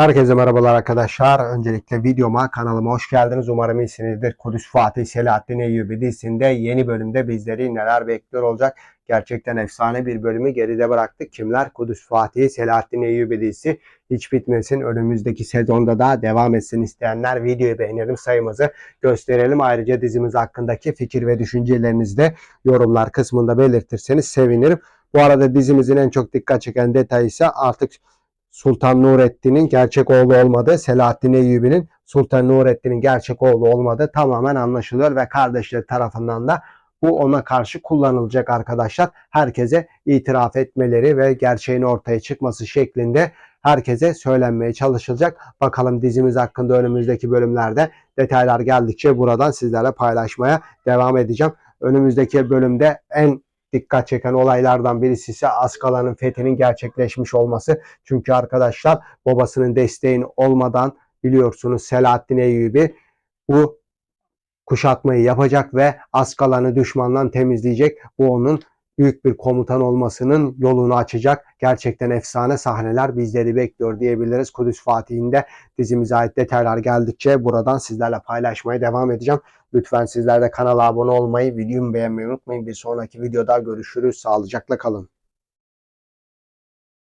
Herkese merhabalar arkadaşlar. Öncelikle videoma, kanalıma hoş geldiniz. Umarım iyisinizdir. Kudüs Fatih Selahattin Eyyubi dizisinde yeni bölümde bizleri neler bekliyor olacak? Gerçekten efsane bir bölümü geride bıraktık. Kimler? Kudüs Fatih Selahattin Eyyubi dizisi hiç bitmesin. Önümüzdeki sezonda da devam etsin isteyenler videoyu beğenelim sayımızı gösterelim. Ayrıca dizimiz hakkındaki fikir ve düşüncelerinizi de yorumlar kısmında belirtirseniz sevinirim. Bu arada dizimizin en çok dikkat çeken detayı ise artık Sultan Nurettin'in gerçek oğlu olmadığı, Selahaddin Eyyubi'nin Sultan Nurettin'in gerçek oğlu olmadığı tamamen anlaşılıyor ve kardeşleri tarafından da bu ona karşı kullanılacak arkadaşlar. Herkese itiraf etmeleri ve gerçeğin ortaya çıkması şeklinde herkese söylenmeye çalışılacak. Bakalım dizimiz hakkında önümüzdeki bölümlerde detaylar geldikçe buradan sizlerle paylaşmaya devam edeceğim. Önümüzdeki bölümde en dikkat çeken olaylardan birisi ise Askala'nın fethinin gerçekleşmiş olması. Çünkü arkadaşlar babasının desteğin olmadan biliyorsunuz Selahaddin Eyyubi bu kuşatmayı yapacak ve Askala'nı düşmandan temizleyecek. Bu onun büyük bir komutan olmasının yolunu açacak. Gerçekten efsane sahneler bizleri bekliyor diyebiliriz. Kudüs Fatih'inde dizimize ait detaylar geldikçe buradan sizlerle paylaşmaya devam edeceğim. Lütfen sizler de kanala abone olmayı, videomu beğenmeyi unutmayın. Bir sonraki videoda görüşürüz. Sağlıcakla kalın.